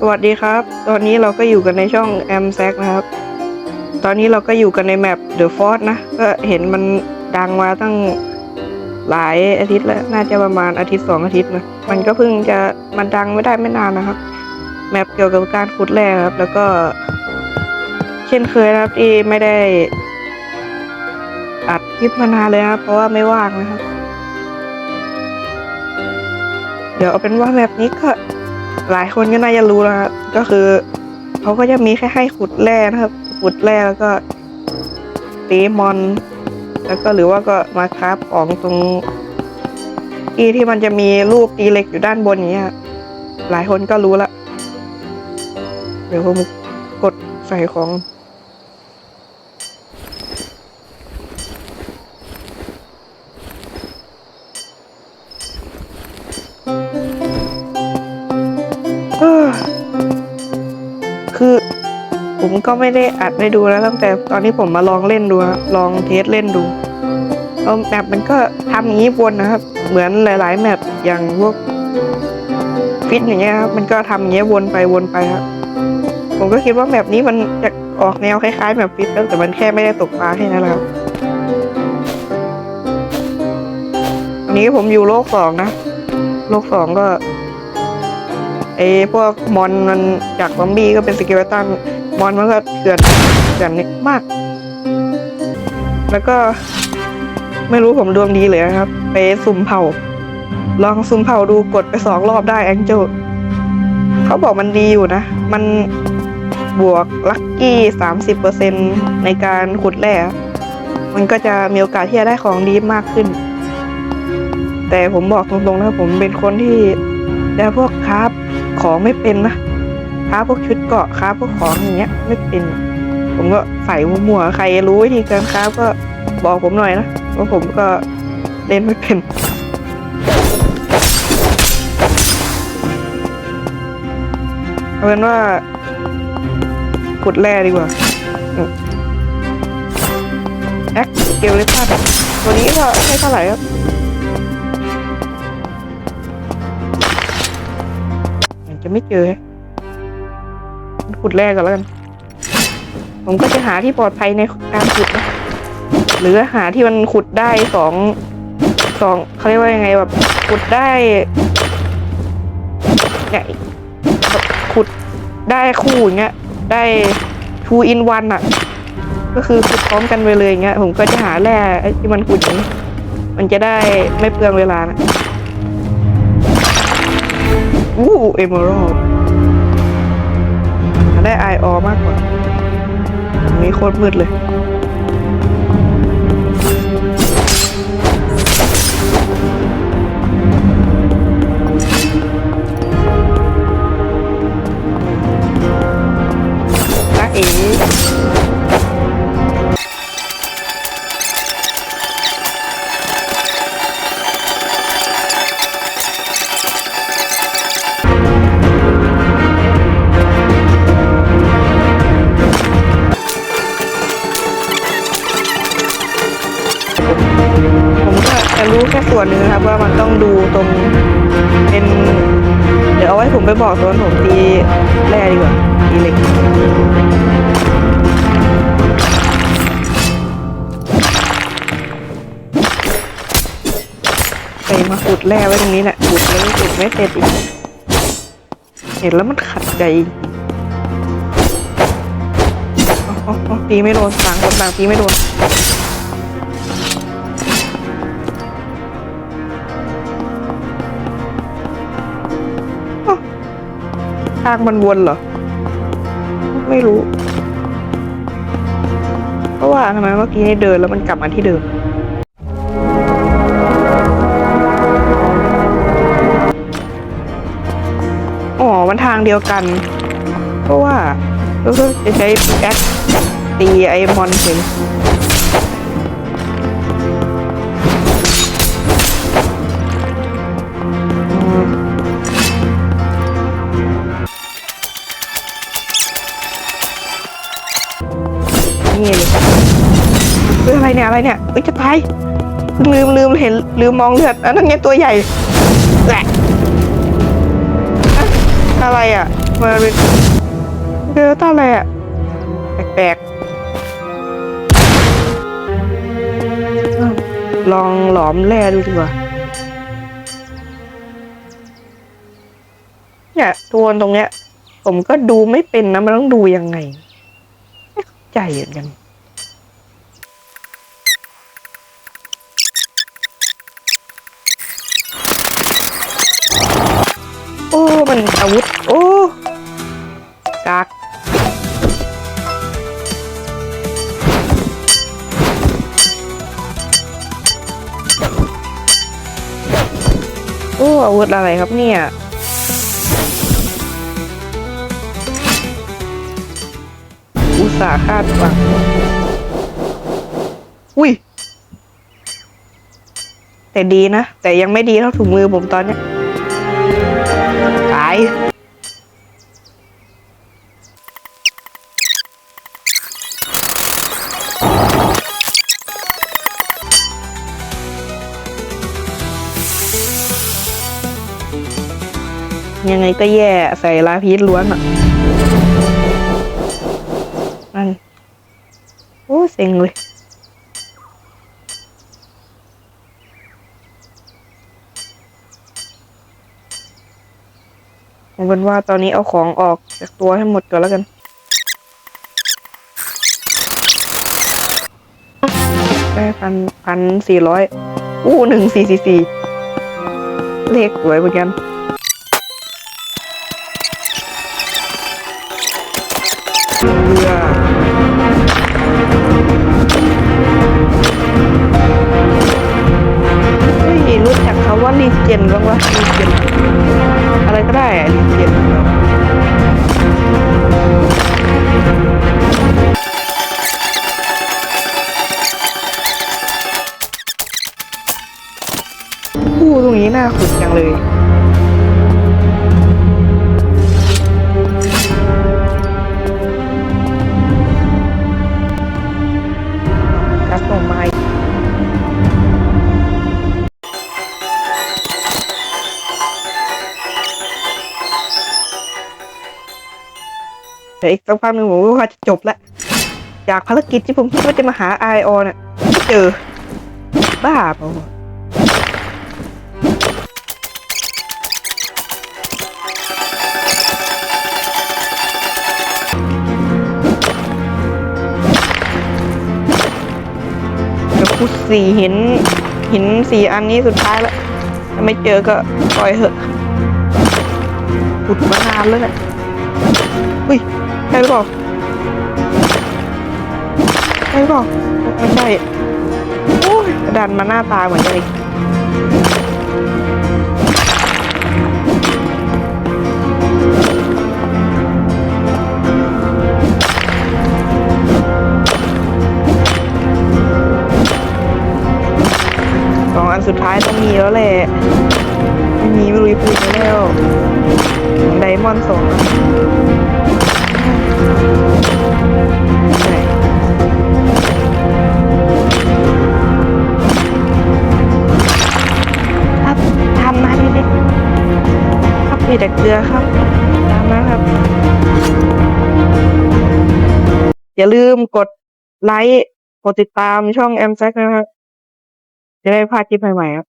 สวัสดีครับ ตอนนี้เราก็อยู่กันในช่อง m s a c นะครับ ตอนนี้เราก็อยู่กันในแมป The Force นะ ก็เห็นมันดังมาตั้งหลายอาทิตย์แล้ว น่าจะประมาณอาทิตย์สองอาทิตย์นะ มันก็เพิ่งจะมันดังไม่ได้ไม่นานนะครับ แมปเกี่ยวกับการขุดแร่ครับ แล้วก็ เช่นเคยนะครับที่ไม่ได้ อัดคลิปมานานเลยครับ เพราะว่าไม่ว่างนะครับ เดี๋ยวเอาเป็นว่าแมปนี้ก็ หลายคนก็น่าจะรู้แล้วครับก็คือเขาก็จะมีแค่ให้ขุดแร่นะครับ ขุดแร่แล้วก็ตีมอน แล้วก็หรือว่าก็มาคราฟของตรงที่ที่มันจะมีรูปตีเหล็กอยู่ด้านบนอย่างเงี้ยครับหลายคนก็รู้ละ เดี๋ยวผมกดใส่ของ ผมก็ไม่ได้อัดให้ดูแล้วตั้งแต่ตอนที่ผมมาลองเล่นดูลองเทสเล่นดูแล้วแมปมันก็ทำอย่างนี้วนนะครับ เหมือนหลาย ๆ แมปอย่างพวกฟิตอย่างเงี้ยครับมันก็ทำอย่างเงี้ยวนไปวนไปครับผมก็คิดว่าแมปนี้มันจะออกแนวคล้ายๆแมปฟิตแต่มันแค่ไม่ได้ตกปลาแค่นั้นและครับอันนี้ผมอยู่โลกสองนะ โลกสองก็ไอพวกมอนมันจากซอมบี้ก็เป็นสเกเลตัน มอนมันก็เถื่อนเถื่อนนิดมาก แล้วก็ไม่รู้ผมดวงดีเลยนะครับ ไปสุ่มเผา ลองสุ่มเผาดูกดไปสองรอบได้แองเจลเขาบอกมันดีอยู่นะ มันบวกลัคกี้สามสิบเปอร์เซ็นในการขุดแร่มันก็จะมีโอกาสที่จะได้ของดีมากขึ้น แต่ผมบอกตรงๆนะผมเป็นคนที่แต่พวกคราฟของไม่เป็นนะ คราพวกชุดเกาะคราพวกของอย่างเงี้ยไม่เป็น ผมก็ใส่มั่วๆใครรู้วิธีการคราก็บอกผมหน่อยนะเพราะผมก็เล่นไม่เป็น เอาเป็นว่าขุดแร่ดีกว่าแอคเกลเลตันตัวนี้ก็ไม่เท่าไหร่ครับมันจะไม่เจอ ขุดแรกก่อนแล้วกัน ผมก็จะหาที่ปลอดภัยในการขุดนะหรือหาที่มันขุดได้สองสองเขาเรียกว่ายังไงแบบขุดได้เนี่ยแบบขุดได้คู่อย่างเงี้ยได้ two in one อะ ก็คือขุดพร้อมกันไปเลยอย่างเงี้ยผมก็จะหาแร่ที่มันขุดอย่างนี้มันจะได้ไม่เปลืองเวลานะอู้เอเมอรัล ได้ไอออมากกว่าตรงนี้โคตรมืดเลย จะรู้แค่ส่วนหนึ่งครับว่ามันต้องดูตรงเป็น เดี๋ยวเอาไว้ผมไปบอกตอนผมตีแร่ดีกว่าตีเหล็กไปมาขุดแร่ไว้ตรงนี้แหละขุดแล้วขุดไม่เสร็จอีกเห็นแล้วมันขัดใจตีไม่โดนต่างคนต่างตีไม่โดนางมันวนเหรอ ไม่รู้ เพราะว่าทำไมเมื่อกี้ให้เดินแล้วมันกลับมาที่เดิม อ๋อ มันทางเดียวกัน เพราะว่าก็คือจะใช้แอคตีไอมอนเห็น นี่เลยเฮ้ยอะไรเนี่ยอะไรเนี่ยเฮ้ยจะตายลืมลืมเห็นลืมมองเลือดอันนั้นไงตัวใหญ่แหละอะไรอะมาเป็นเจอต้าอะไรอะแปลกๆลองหลอมแร่ดูดีกว่าเนี่ยทวตรงเนี้ย ผมก็ดูไม่เป็นนะ มันต้องดูยังไง ใจเหมือนกันโอ้ มันอาวุธ โอ้กากโอ้ อาวุธอะไรครับเนี่ย อุตส่าห์คาดหวังอุ้ย แต่ดีนะ แต่ยังไม่ดีเท่าถุงมือผมตอนเนี้ยตายยังไงก็แย่ใส่ลาพีชล้วนอะ เซ็งเลยเอาเป็นว่าตอนนี้เอาของออกจากตัวให้หมดก่อนแล้วกัน ได้พันพันสี่ร้อยอู้หนึ่งสี่สี่สี่เลขสวยเหมือนกันเรือ รีเจนบ้างวะรีเจนอะไรก็ได้อะรีเจนผู้ตรงนี้น่าขุดจังเลย เดี๋ยวอีกสักพักหนึ่งผมก็ว่าจะจบแล้วจากภารกิจที่ผมคิดว่าจะมาหาไอออนเนี่ยไม่เจอ บ้าเปล่าวพูดสี่หินหินสี่อันนี้สุดท้ายแล้วถ้าไม่เจอก็ปล่อยเหอะขุดมานานแล้วเนี่ยอุ้ย ใช่หรือเปล่าใช่หรือเปล่าไม่ใช่โอ้ยดันมาหน้าตาเหมือนกันอีกสองอันสุดท้ายต้องมีแล้วแหละไม่มีไม่รู้จะพูดยังไงแล้วไดมอนด์สอง ครับทำมาดิครับมีแต่เกลือครับตามมาครับ อย่าลืมกดไลค์ กดติดตามช่องแอมแซกนะครับ จะได้พลาดคลิปใหม่ๆครับ